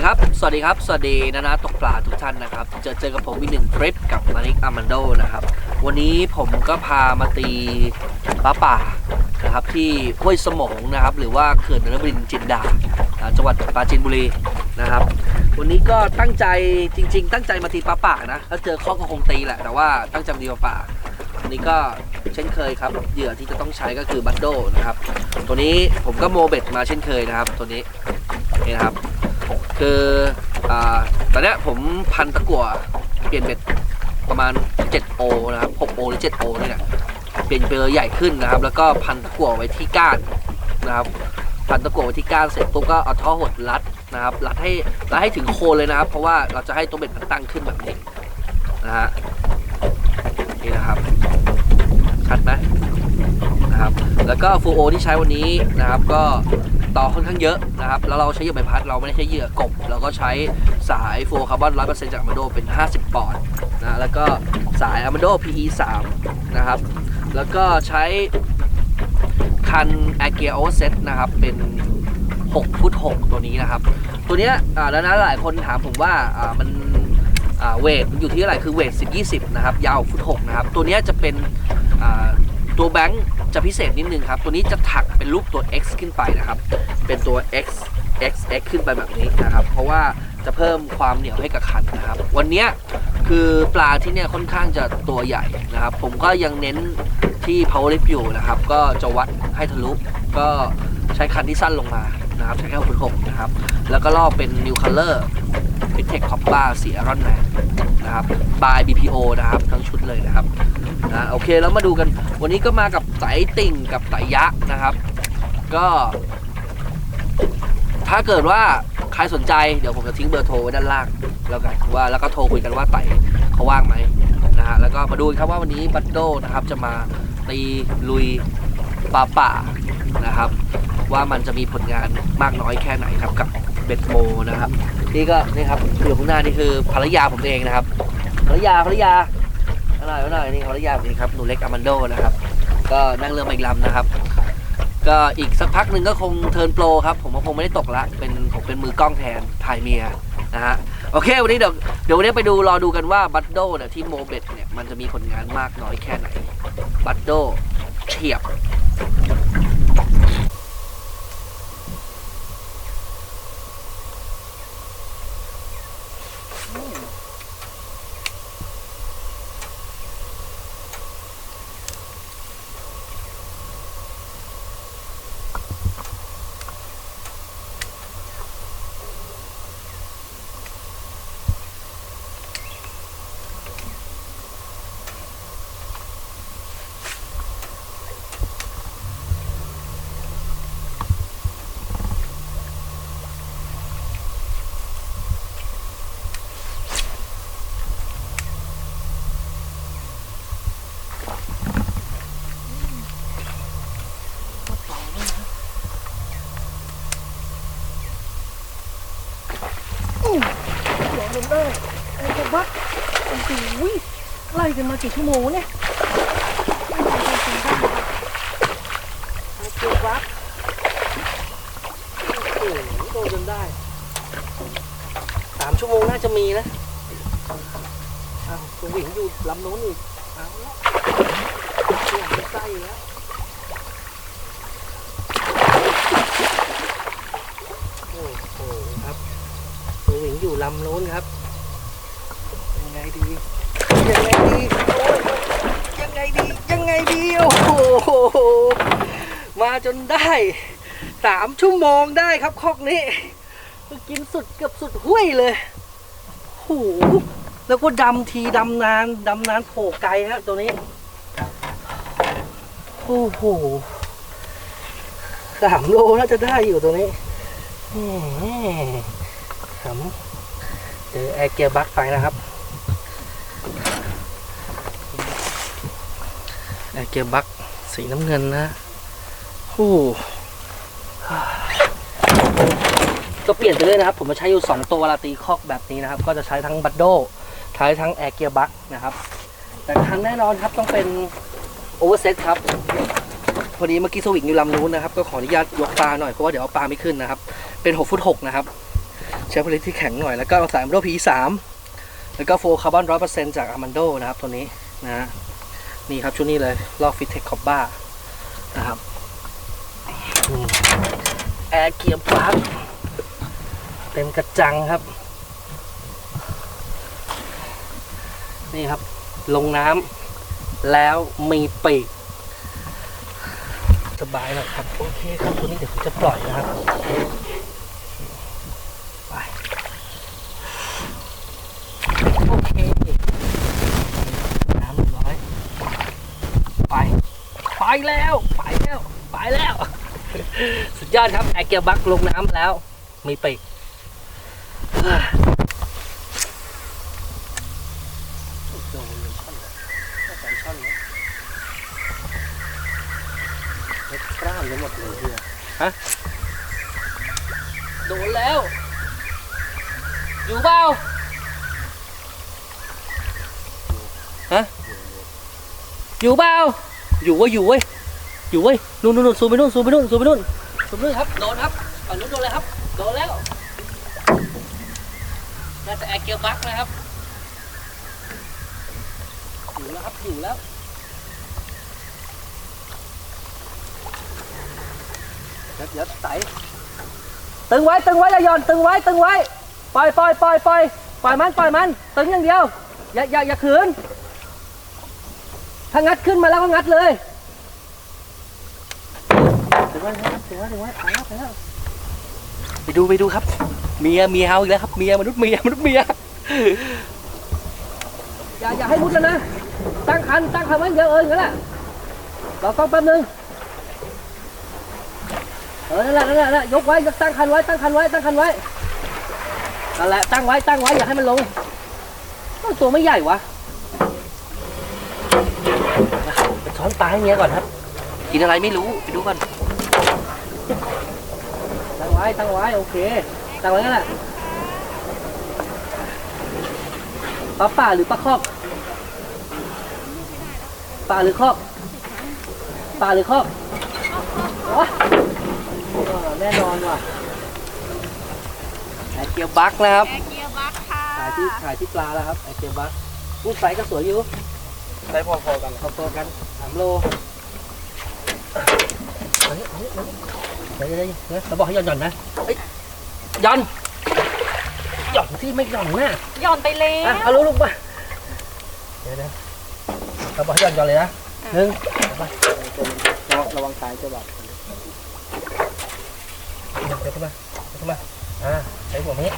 ดีครับ สวัสดีครับ สวัสดีนะนะตกปลาทุกท่านนะครับ เจอเจอกับผมอีกหนึ่งทริปกับมาริกอามันโดนะครับ วันนี้ผมก็พามาตีปลาป่านะครับที่ห้วยสมงนะครับ หรือว่าเขื่อนนรบดินจินดาอ่าจังหวัดปราจีนบุรีนะครับ วันนี้ก็ตั้งใจจริง ๆ ตั้งใจมาตีปลาป่านะถ้าเจอข้อก็คงตีแหละ แต่ว่าตั้งใจมาตีปลาป่าวันนี้ก็เช่นเคยครับ เหยื่อที่จะต้องใช้ก็คือบัตโดนะครับ ตัวนี้ผมก็โมเบ็ดมาเช่นเคยนะครับ ตัวนี้นี่นะครับ คืออ่าตอนนี้ผมพันตะกั่วเปลี่ยนเบ็ดประมาณ 7 โอนะครับ6โอหรือ 7 โอนี่แหละเปลี่ยนเป็นเรือใหญ่ขึ้นนะครับ แล้วก็พันตะกั่วไว้ที่ก้านนะครับ พันตะกั่วไว้ที่ก้านเสร็จปุ๊บก็เอาท่อหดรัดนะครับ รัดให้รัดให้ถึงโคนเลยนะครับ เพราะว่าเราจะให้ตัวเบ็ดมันตั้งขึ้นแบบนี้นะฮะนี่นะครับชัดไหมนะครับ แล้วก็ฟูโอที่ใช้วันนี้นะครับก็ ต่อค่อนข้างเยอะนะครับ แล้วเราใช้เหยื่อใบพัดเราไม่ได้ใช้เหยื่อกบ เราก็ใช้สายฟูคาร์บอนร้อยเปอร์เซ็นต์จากอมาโดเป็น 50 ปอนด์นะ แล้วก็สายอามาโด PE 3นะครับ แล้วก็ใช้คัน a g เกียโอเซตนะครับ เป็น6ฟุต6ตัวนี้นะครับ ตัวเนี้ยแล้วนะหลายคนถามผมว่ามันเวทมันอยู่ที่เท่าไรคือเวท10 20 นะครับ ยาวฟุต6นะครับ ตัวเนี้ยจะเป็น ตัวแบงค์จะพิเศษนิดนึงครับ ตัวนี้จะถักเป็นรูปตัว X ขึ้นไปนะครับ เป็นตัว X X X ขึ้นไปแบบนี้นะครับ เพราะว่าจะเพิ่มความเหนียวให้กับคันนะครับ วันนี้คือปลาที่เนี่ยค่อนข้างจะตัวใหญ่นะครับ ผมก็ยังเน้นที่ power lift อยู่นะครับ ก็จะวัดให้ทะลุก็ใช้คันที่สั้นลงมานะครับ ใช้แค่6 6นะครับ แล้วก็ลอกเป็น new color ฟิตเทคคอปป้าสีอารอนแมนนะครับ by BPO นะครับ ทั้งชุดเลยนะครับนะโอเคแล้วมาดูกัน วันนี้ก็มากับไตติ่งกับไตยะนะครับ ก็ ถ้าเกิดว่าใครสนใจเดี๋ยวผมจะทิ้งเบอร์โทรไว้ด้านล่างแล้วกันว่าแล้วก็โทรคุยกันว่าไต่เขาว่างไหมนะฮะแล้วก็มาดูครับว่าวันนี้บัตโดนะครับจะมาตีลุยปลาป่านะครับ ว่ามันจะมีผลงานมากน้อยแค่ไหนครับกับเบทโมนะครับ นี่ก็นี่ครับอยู่ข้างหน้านี่คือภรรยาผมเองนะครับภรรยาภรรยา ข้าหน่อยเอาหน่ายนี่เขาเรียาผมเองครับหนูเล็กอามันโดนะครับ ก็นั่งเรือมาอีกลำนะครับ ก็อีกสักพักหนึ่งก็คงเทิร์นโปรครับ ผมก็คงไม่ได้ตกละเป็นผมเป็นมือกล้องแทนถ่ายเมียนะฮะโอเค วันนี้เดี๋ยวเดี๋ยววันนี้ไปดูรอดูกันว่าบัตโดเนี่ยที่โมเบตเนี่ยมันจะมีผลงานมากน้อยแค่ไหนบัตโดเฉียบ ได้ไอ้กระบักโอ้โหไล่กันมากี่ชั่วโมงเนี่ยไอ้กระบักโอ้โหโดนจนได้สามชั่วโมงน่าจะมีนะอ้าวตัวหวิงอยู่ลำโน้นอีกเอาละตัวหวิงใกล้แล้วโอ้โหครับตัวหวิงอยู่ลำโน้นครับ ยังไงดีโอ้ยยังไงดียังไงดีโอ้โหมาจนได้สามชั่วโมงได้ครับคอกนี้กินสุดเกือบสุดห้วยเลยโอ้โหแล้วก็ดำทีดำนานดำนานโผล่ไกลฮะตัวนี้โอ้โหสามโลน่าจะได้อยู่ตัวนี้แหมเจอแอร์เกียร์บัคไปนะครับ แอร์เกียร์บัคสีน้ำเงินนะโอ้ก็เปลี่ยนไปเรื่อยนะครับ ผมมาใช้อยู่ 2 ตัวเวลาตีคอกแบบนี้นะครับ ก็จะใช้ทั้งบัตโดใช้ทั้งแอร์เกียร์บัคนะครับ แต่ครั้งแน่นอนครับต้องเป็นโอเวอร์เซ็ตครับพอดีเมื่อกี้สวิงอยู่ลำนู้นนะครับ ก็ขออนุญาตยกปลาหน่อยเพราะว่าเดี๋ยวเอาปลาไม่ขึ้นนะครับ เป็น6ฟุต6นะครับใช้ผลิตที่แข็งหน่อยแล้วก็เอาสายอัมโดพีสามแล้วก็โฟคาร์บอนร้อยเปอร์เซ็นต์จากอามันโดนะครับตัวนี้นะฮะ นี่ครับชุดนี้เลยลอกฟิตเทคคอบบ้านะครับแอร์เกียร์ปลั๊กเต็มกระจังครับ นี่ครับ ลงน้ำแล้วมีปีกสบายหน่อยครับ โอเคครับตัวนี้เดี๋ยวผมจะปล่อยนะครับ ไป โอเค น้ำเรียบร้อย ไป ไป แล้ว ไปแล้ว ไปแล้ว สุดยอดครับแอเกียบักลงน้ำแล้ว มีปีกโดนเลยช่อนเลยถ้าใส่ช่อนเลยเล็ดกล้ามไปหมดเลยเฮียฮะ โดนแล้ว อยู่เปล่าฮะ อยู่เปล่า อยู่เว้ยอยู่เว้ยอยู่เว้ยนู่นนู่นนู่นซูมไปนู่นซูมไปนู่นซูมไปนู่นซูมไปนู่นครับโดนครับฝั่งนู้นโดนเลยครับโดนแล้วน่าจะแอร์เกียร์บักนะครับอยู่แล้วครับอยู่แล้วเดี๋ยวเดี๋ยวไตตึงไว้ตึงไว้อย่าหย่อนตึงไว้ตึงไว้ปล่อยปล่อยปล่อยปล่อยปล่อยมันปล่อยมันตึงอย่างเดียวอย่าอย่าอย่าขืน ถ้างัดขึ้นมาแล้วก็งัดเลยถึงไว้ครับถึงไว้ถึงไว้ไปแล้วไปแล้วไปดูไปดูครับ เมียเมียเอาอีกแล้วครับเมียมนุษย์เมียมนุษย์เมียอย่าอย่าให้มุดแล้วนะ ตั้งคันตั้งคันไว้เดี๋ยวเอออย่างนั้นแหละรอกล้องแป๊บนึงเออนั่นแหละนั่นแหละนั่นแหละยกไว้ยกตั้งคันไว้ตั้งคันไว้ตั้งคันไว้นั่นแหละตั้งไว้ตั้งไว้อย่าให้มันลงเอ้าตัวไม่ใหญ่วะไป ช้อนปลาให้เมียก่อนครับ กินอะไรไม่รู้ไปดูก่อนตั้งไว้ตั้งไว้โอเคตั้งไว้นั่นแหละปลาป่าหรือปลาคอกปลาหรือคอกปลาหรือคอกโอ้เออแน่นอนว่ะไอเกียวบักนะครับแอร์เกียร์บัคค่ะถ่ายที่ถ่ายที่ปลาแล้วครับไอเกียวบักลูกไซส์ก็สวยอยู่ใช้พอๆกันพอๆกัน สามโลเอานี้เอานี้เอานี้เดี๋ยวเดี๋ยวเดี๋ยวเดี๋ยวเราบอกให้หย่อนหย่อนนะเอ้ยหย่อนหย่อนที่ไม่หย่อนน่ะหย่อนไปแล้อะว เอาลูกลูกมาเดี๋ยวเดี๋ยวเราบอกให้หย่อนหย่อนเลยนะหนึ่งเอาไประวังระวังตายจะแบบเดี๋ยวขึ้นมาเดี๋ยวขึ้นมาอ่าใช้หัวนี้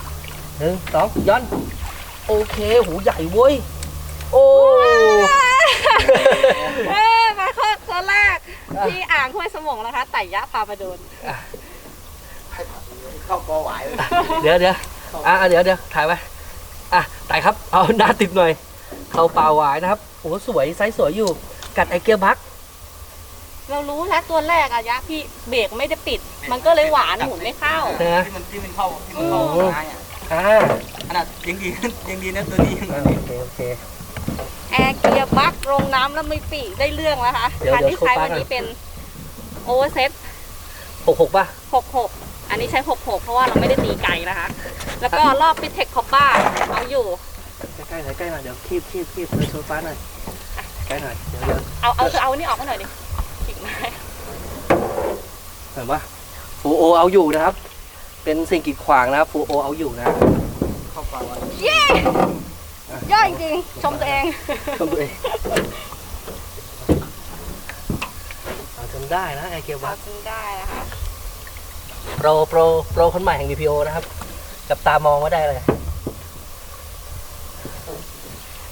หนึ่งสองหย่อน โอเค หูใหญ่เว้ย โอ้ เอ้ยมาข้อตัวแรกอะที่อ่างห้วยสมงนะคะไต่ยะพามาโดนเข้ากอหวายเลยเดี๋ยวเดี๋ยวอะอะเดี๋ยวเดี๋ยวถ่ายไว้อะถ่ายครับ เอาหน้าติดหน่อย เขาเปล่าหวายนะครับโอ้สวยไซส์สวยอยู่ กัดไอเกียบักเรารู้แล้วตัวแรกอะยะพี่เบรกไม่ได้ปิด มันก็เลยหวานหมุนไม่เข้านะที่มันที่มันเข้าที่มันเข้าโอ้ไม้อะอ่าขนาดยังดียังดีนะตัวนี้ยังอ่าดีโอเคโอเค แอร์เกียร์บัคลงน้ำแล้วไม่ปีกได้เรื่องแล้วคะเดี๋ยวคันที่เดี๋ยวใช้โชว์วันป้านี้เป็นโอเวอร์เซตหกหกป่ะ 66 อันนี้ใช้ 66 เพราะว่าเราไม่ได้ตีไกลนะคะ แล้วก็รอบปิเทคคอบบ้าเอาอยู่ ใกล้ๆหน่อยใกล้หน่อยเดี๋ยวคีบคีบคีบเลยโซฟาหน่อยใกล้หน่อยเดี๋ยวเดี๋ยวเอาเอาเอาอันนี่ออกมาหน่อยดิปิกไม้เห็นปะฟูโอเอาอยู่นะครับ เป็นสิ่งกีดขวางนะครับฟูโอเอาอยู่นะ เข้าปากไว้เย้ ยอดจริงๆชมตัวเอง ชมตัวเองเอาจนได้นะไอเกียบัเอากจริงได้นะคะ โปรโปรโปรคนใหม่แห่ง BPO นะครับ จับตามองไว้ได้เลย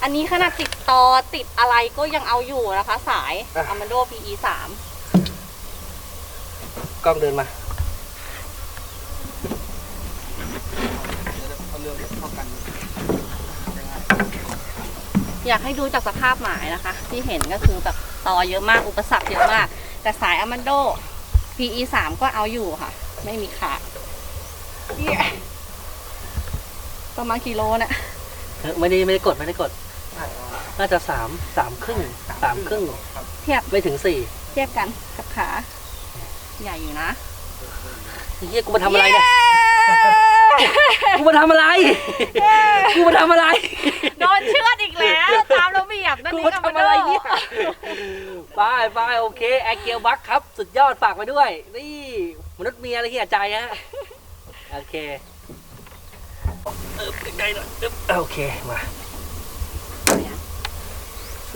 อันนี้ขนาดติดต่อติดอะไรก็ยังเอาอยู่นะคะ สายอะ a m a n d o PE 3กล้องเดินมาเอาเรื่องเข้ากัน อยากให้ดูจากสภาพหมายนะคะ ที่เห็นก็คือแบบต่อเยอะมากอุปสรรคเยอะมาก แต่สาย a m a n d o PE 3ก็เอาอยู่ค่ะ ไม่มีขาดเย้ประมาณกิโลน่ะเออไม่ได้ไม่ได้กดไม่ได้กด น่าจะสามสามครึ่งสามครึ่งเทียบไม่ถึงสี่เทียบกันกับขา ใหญ่อยู่นะเฮียกูมาทำอะไรเนี่ยเย้ กูมาทำอะไร กูมาทำอะไร โดนเชือดอีกแล้ว ตามระเบียบนั่นกูนี่มาก็ทำอะไรเนี่ยไปไปโอเค แอร์เกียวบัคครับ สุดยอดฝากไว้ด้วย นี่มนุษย์เมียอะไรเหียใจฮะ โอเคเออใกล้ๆหน่อยอึ๊บโอเค มา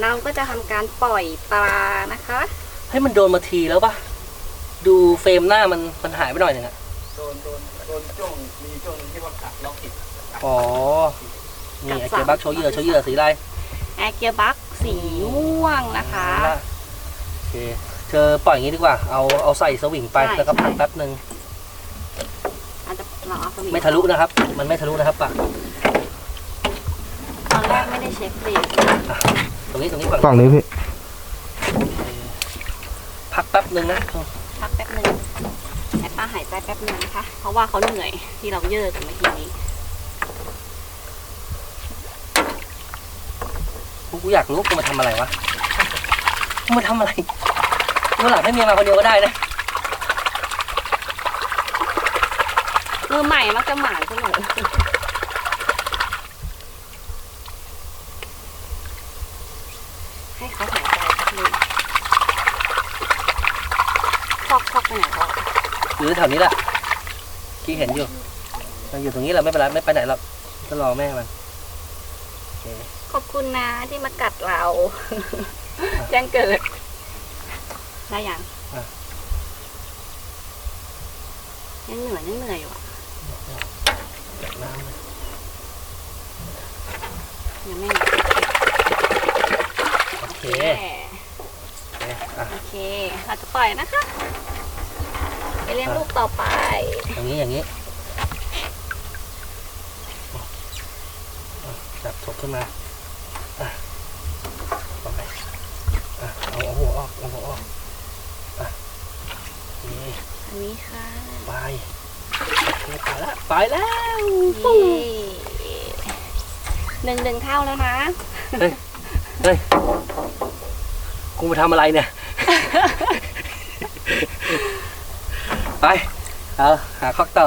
เราก็จะทำการปล่อยปลานะคะ ให้มันโดนมาทีแล้วปะดูเฟรมหน้ามันมันหายไปหน่อยหนึงอะโดนโดนโดนจ้วง มีจ้วงหนึ่งที่ว่ากัดเราผิดอ๋อ นี่แอร์เกียวบัคโชว์เหยื่อโชว์เหยื่อสีอะไรแอร์เกียร์บัคสีม่วงนะคะโอเคเธอปล่อยอย่างนี้ดีกว่า เอาเอาใส่สวิงไปใช่แล้วก็พักใช่แป๊บหนึ่งอาจจะเราเอาสวิงไม่ทะลุนะครับ มันไม่ทะลุนะครับปะตอนแรกไม่ได้เช็คเบรกตรงนี้ตรงนี้ฝั่งฝั่งนี้พี่ พักแป๊บหนึ่งนะ พักแป๊บหนึ่งให้ป้าหายใจแป๊บหนึ่งนะคะ เพราะว่าเขาเหนื่อยที่เราเยอะกันเมื่อกี้นี้กูอยากรู้กูมาทำอะไรวะกูมาทำอะไรวันหลังให้เมียมาคนเดียวก็ได้นะมือใหม่มักจะหมานเสมอให้เขาหายใจแป๊บหนึงคอกคอกไปไหนคอก อยู่แถวนี้แหละกี้เห็นอยู่มันอยู่ตรงนี้แหละไม่เป็นไรไม่ไปไหนหรอกก็รอแม่มันโอเคขอบคุณนะที่มากัดเรา แจ้งเกิด ได้ยังยังเหนื่อยยังเหนื่อยอยู่อะจับน้ำเลยยังไม่หนักโอเคแหมโอเค อะ โอเค เราจะปล่อยนะคะ ไปเลี้ยงลูกต่อไป อย่างนี้อย่างนี้อะจับถกขึ้นมาอะปล่อยอะเอาเอาหัวออกเอาหัวออกอะโอเคอันนี้ค่ะไปโอเคไปแล้วไปแล้วเย้หนึ่งหนึ่งเท่าแล้วนะ เฮ้ยกูมาทำอะไรเนี่ย ไป เอาหาคอกต่อ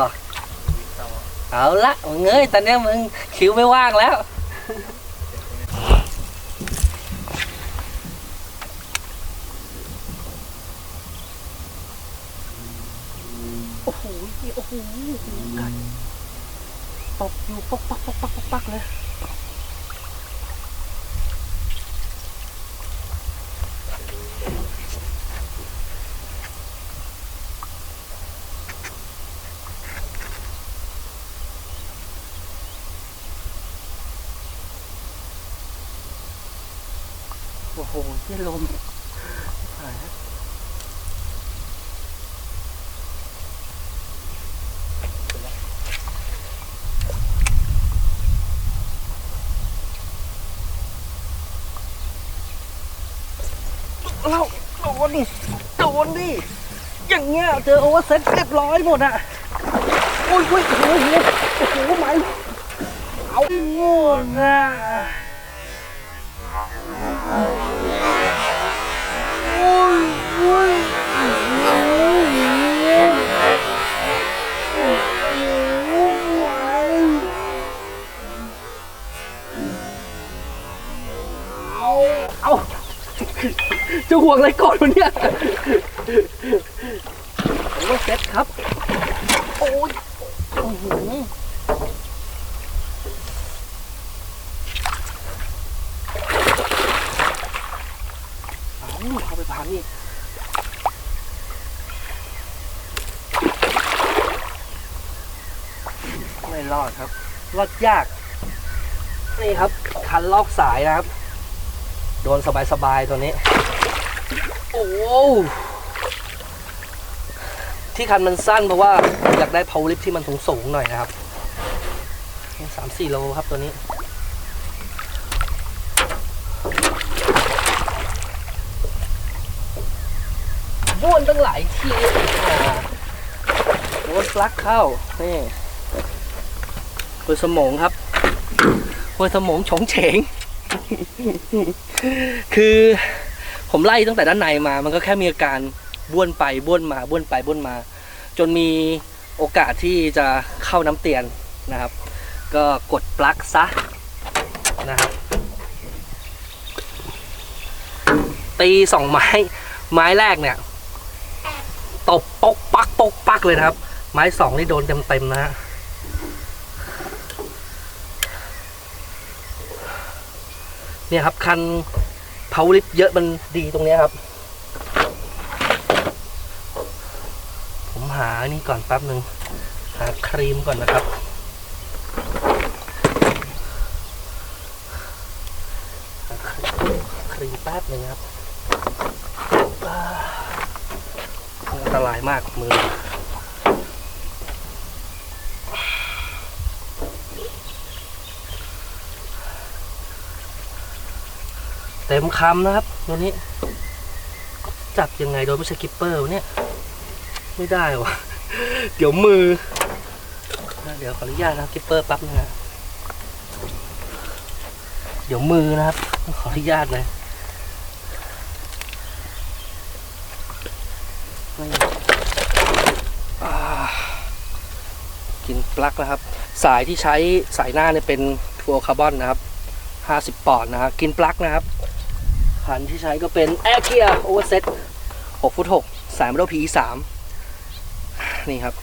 เอาละมึงเอ้ยตอนเนี้ยมึงคิวไม่ว่างแล้ว โอ้โหโอ้โหกัดตบอยู่ปกปกปกปักปักปักเลย โอ้โหที่ลมหายเราโดนดิโดนดิอย่างเงี้ยเจอโอเวอร์เซ็ตเรียบร้อยหมดอะโอ้ยโอ้ยโอ้โหโอ้โหโอ้โหไหมเอาหมดอะ เอาจะห่วงอะไรก่อนวันเนี้ยผมว่าเซ็ตครับ โอ้ยโอ้โห อาเอาไปพันอีกไม่รอดครับ รอดยาก นี่ครับ คันลอกสายนะครับ โดนสบายๆตัวนี้ โอ้โหที่คันมันสั้นเพราะว่าอยากได้ power lift ที่มันสูงๆหน่อยนะครับสามสี่โลครับตัวนี้ บ้วนตั้งหลายทีโดนปลั๊กเข้านี่หัวสมองครับหัวสมองฉงเฉง คือผมไล่ตั้งแต่ด้านในมา มันก็แค่มีอาการบ้วนไปบ้วนมาบ้วนไปบ้วนมา จนมีโอกาสที่จะเข้าน้ำเตียนนะครับ ก็กดปลั๊กซะนะครับตีสองไม้ไม้แรกเนี่ย ตบปกปักปกปักเลยนะครับ ไม้สองนี่โดนเต็มเต็มนะฮะเนี่ยครับ คันเผาลิฟเยอะมันดีตรงเนี้ยครับ ผมหานี่ก่อนแป๊บหนึ่งหาครีมก่อนนะครับหาครีมแป๊บหนึ่งครับ ตรายมากมือเต็มคำนะครับตัวนี้ จับยังไงโดยไม่ใช่กิปเปอร์เนี่ย ไม่ได้วะเดี๋ยวมือ เดี๋ยวขออนุญาตนะกิปเปอร์แป๊บนะเดี๋ยวมือนะครับ ขออนุญาตเลยนี่อ่ากิน ปลั๊กนะครับ สายที่ใช้สายหน้าเนี่ยเป็นฟัวคาร์บอนนะครับ 50 ปอนด์นะครับกินปลั๊กนะครับคันที่ใช้ก็เป็น Air Gear Overset 6ฟุต6 3 m p 3นี่ครับ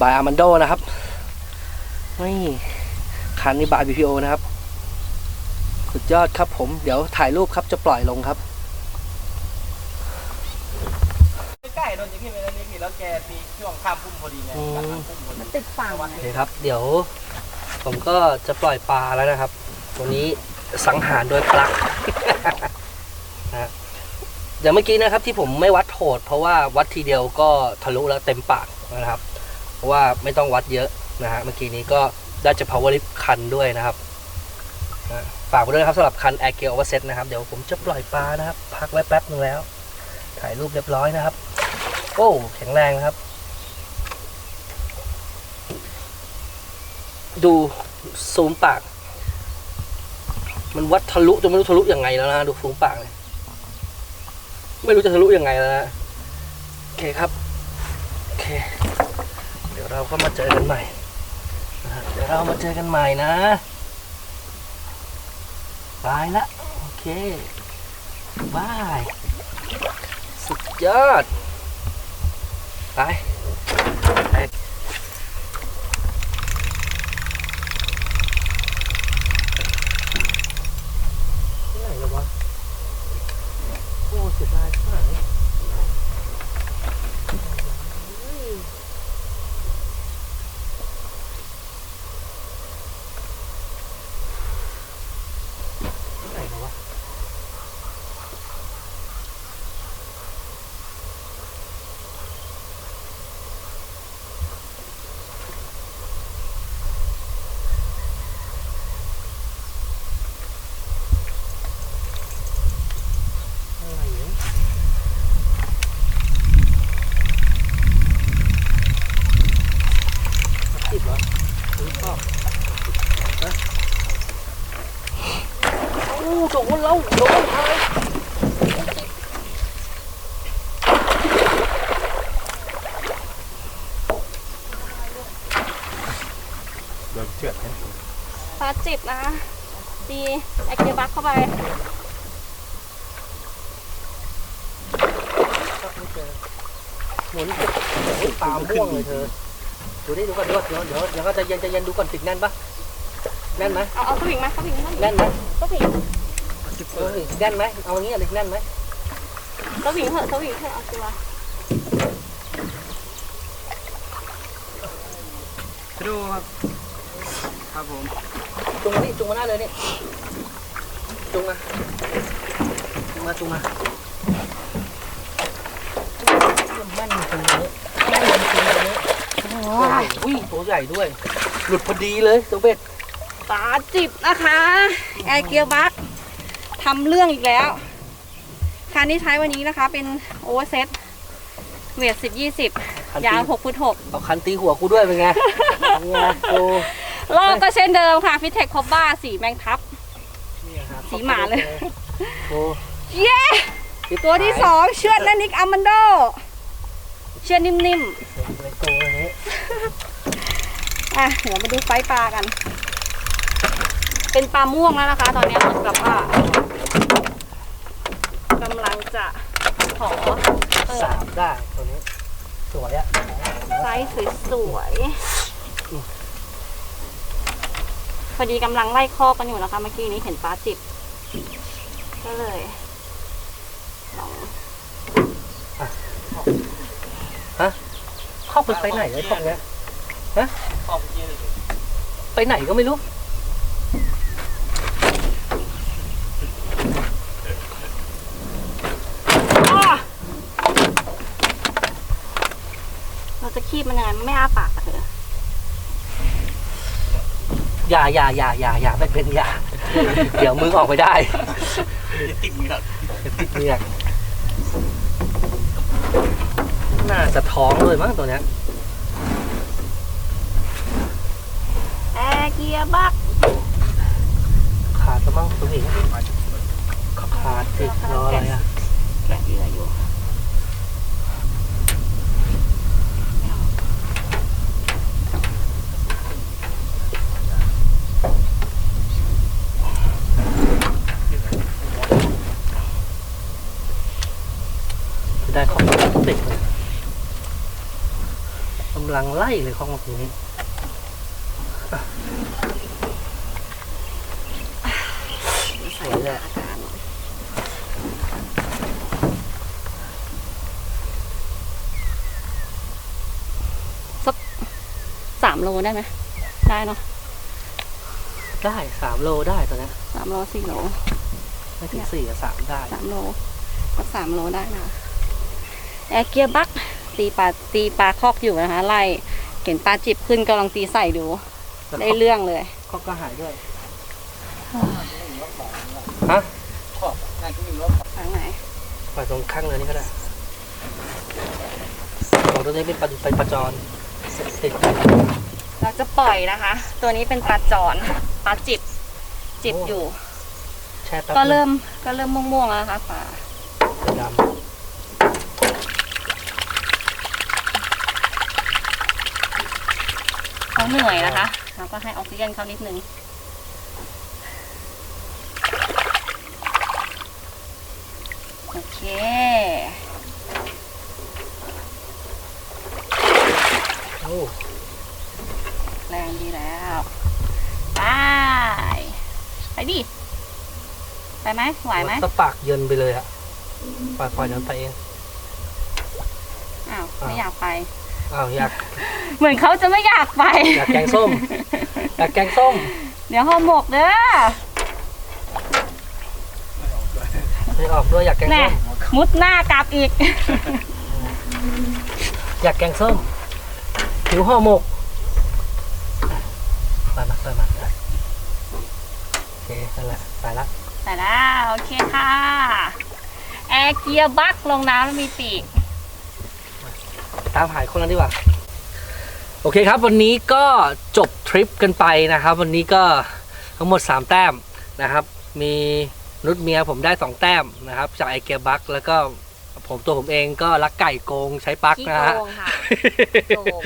บายอาร์มันโดนะครับนี่คันนี้บาย BPO นะครับสุดยอดครับผมเดี๋ยวถ่ายรูปครับจะปล่อยลงครับใกล้โดนจะขึ้นไปแล้วนี่ แล้วแกมีช่วงข้ามพุ่มพอดีไงอืม ข้ามพุ่มพอดีติดฝั่งโอเคครับ เดี๋ยว ผมก็จะปล่อยปลาแล้วนะครับวันนี้สังหารโดยปลั๊กนะฮะอย่างเมื่อกี้นะครับที่ผมไม่วัดโหดเพราะว่าวัดทีเดียวก็ทะลุแล้วเต็มปากนะครับ เพราะว่าไม่ต้องวัดเยอะนะฮะเมื่อกี้นี้ก็ได้จะ power lift คันด้วยนะครับนะฝากไว้ด้วยนะครับสำหรับคัน Air Gear Overset นะครับ เดี๋ยวผมจะปล่อยปลานะครับ พักไว้แป๊บนึงแล้ว ถ่ายรูปเรียบร้อยนะครับ โอ้แข็งแรงนะครับ ดูซูมปาก มันวัดทะลุจนไม่รู้ทะลุยังไงแล้วนะดูซูมปากเลยไม่รู้จะทะลุยังไงแล้วนะโอเคครับโอเค เดี๋ยวเราก็มาเจอกันใหม่เดี๋ยวเรามาเจอกันใหม่นะบายละโอเคบาย สุดยอด ไปไปที่ไหนแล้ววะ โอ้เสียดายที่ไหนที่ไหนแล้ววะ อะไรเนี่ยติดเหรอหรือเปล่าฮะโอ้โดนแล้วโดนเลย โดนเชือดนะปลาจิบนะตีแอคเกบักเข้าไปหมุนหมุนตามม่วงเลยเธอดูนี่ดูก่อนดูก่อนเดี๋ยวเดี๋ยวเดี๋ยวก็จะเย็นจะเย็นดูก่อนติดแน่นปะแน่นไหมเอาเอาสวิงมาสวิงมาแน่นไหมสวิงเออแน่นไหมเอาอย่างนี้อะไรแน่นไหมสวิงเถอะสวิงเถอะเอาตัวดูครับ ครับผมจุงมานี่จุงมาหน้าเลยนี่จุงมาจุงมาจุงมาแม่นจริงเลยแม่นจริงเลยอุ้ยตัวใหญ่ด้วย หลุดพอดีเลยตัวเบ็ดปลาจิบนะคะแอร์เกียร์บักทำเรื่องอีกแล้วคันที่ใช้วันนี้นะคะ เป็นโอเวอร์เซตเวทสิบยี่สิบคันยาตีวหกฟุตหกเอาคันตีหัวกูด้วยเป็นไงเป็นไงโอ้รอบก็เช่นเดิมค่ะฟิตเทคคอบบ้าสีแมงทับเนี่ยครับสีหมาเลย โอ้เย้ตัวที่สองเชือดนันนิกอามันโด เชือดนิ่มในตัวนี้อะเดี๋ยวมาดูไฟปลากัน เป็นปลาม่วงแล้วนะคะ ตอนนี้เหมือนกับว่ากำลังจะขอเออสามได้ตัวนี้ สวยอะไซส์สวยๆพ อดีกำลังไล่คอกกันอยู่นะคะ เมื่อกี้นี้เห็นปลาจิบ ก็เลยลองเข้าไปไปไหนไอ้พวกเนี้ยขอบเย็นไปไหนก็ไม่รู้เราจะคีบมันยังไงมันไม่อ้าปากอะเธอ อย่าอย่าอย่าอย่าอย่าไม่เป็นอย่า เดี๋ยวมึงออกไปได้ติดเหงือกเดี๋ยวติดเมือกน่าจะท้องเลยมั้งตัวเนี้ยแอร์เกียร์บักขาดแล้วมั้งตัวเองขาดสิรออะไรอะ แกะเหยื่ออยู่ จะได้ของติดเลยกำ ลังไล่เลยของตัวนี้สวยเลยอะสามโลได้ไหมได้เนาะได้สามโลได้ตัวเนี้ยสามโลสี่โลไม่ถึงสี่กับสามได้สามโลสักสามโลได้นะแอร์เกียร์บัก ตีปลาตีปลาคอกอยู่นะคะ ไล่เห็นปลาจิบขึ้นกำลังตีใส่ดูแล้วได้เรื่องเลยก็ก็หายด้วยขอบนั่นก็มีรถทางไหนปล่อยตรงข้างเลยนี่ก็ได้ของตัวนี้เป็นปลาดุกเป็นปลาจรติดเราจะปล่อยนะคะ ตัวนี้เป็นปลาจอนปลาจิบจิบอยู่แช่แป๊บก็เริ่มก็เริ่มม่วงๆแล้วนะคะปลา ด เขาเหนื่อยนะคะ เราก็ให้ออกซิเจนเขานิดนึงโอเคำโอ้แรงดีแล้วไปไปดิไปไหมไหวไหมสปากเยินไปเลยอะปล่อยปล่อยเดินไปเองอ้าวอ้าวไม่อยากไป อ้าวอยากเหมือนเขาจะไม่อยากไป อยากแกงส้ม อยากแกงส้ม เดี๋ยวห่อหมกเด้อไม่ออกด้วยอยากแกงแน่ส้ม มุดหน้ากลับอีก อยากแกงส้มหิวห่อหมกไปมาไปมาโอเคนั่นแหละไปละไปแล้วโอเคค่ะ แอร์เกียร์บักลงน้ำแล้วมีปีก ตามหายคนนั้นดีกว่า โอเคครับ วันนี้ก็จบทริปกันไปนะครับ วันนี้ก็ทั้งหมด 3 แต้มนะครับ มีนุชเมียผมได้ 2 แต้มนะครับ จากไอเกียบักแล้วก็ผมตัวผมเองก็รักไก่โกงใช้ปลั๊กขี้นะโกฮะงค่ะโกง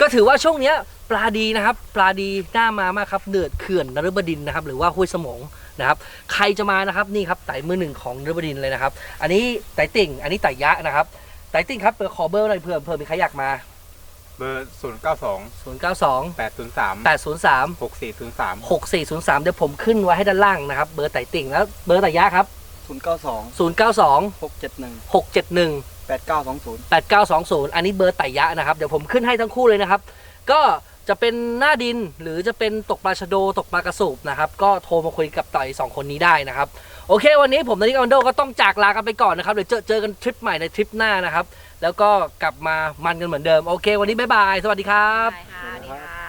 ก็ถือว่าช่วงเนี้ยปลาดีนะครับ ปลาดีน่ามามากครับเดือดเขื่อนนฤบดินทร์นะครับ หรือว่าห้วยสมงนะครับ ใครจะมานะครับนี่ครับไต่มือหนึ่งของนฤบดินทร์เลยนะครับ อันนี้ไต่ติ่ง อันนี้ไต่ยะนะครับ ไต่ติ่งครับเปิดขอเบอร์หน่อยเผื่อเผื่อมีใครอยากมา เบอร์0 9 2 0 9 2 8 0 3 8 0 3 6 4 0 3 6 4 0 3 เดี๋ยวผมขึ้นไว้ให้ด้านล่างนะครับ เบอร์ไต่ติ่งแล้วเบอร์ไต่ยะครับ ศูนย์เก้าสอง0 9 2 หกเจ็ดหนึ่ง6 7 1 แปดเก้าสองศูนย์ 8920 อันนี้เบอร์ไต่ยะนะครับ เดี๋ยวผมขึ้นให้ทั้งคู่เลยนะครับ ก็ จะเป็นหน้าดินหรือจะเป็นตกปลาชะโดตกปลากระสูบนะครับก็โทรมาคุยกับต่อยสองคนนี้ได้นะครับโอเค วันนี้ผมนาฬิกอันโดก็ต้องจากลากันไปก่อนนะครับเดี๋ยวเจอเจอกันทริปใหม่ในทริปหน้านะครับ แล้วก็กลับมามันกันเหมือนเดิมโอเค วันนี้บ๊ายบาย สวัสดีครับ ได้ค่ะสวัสดีค่ะ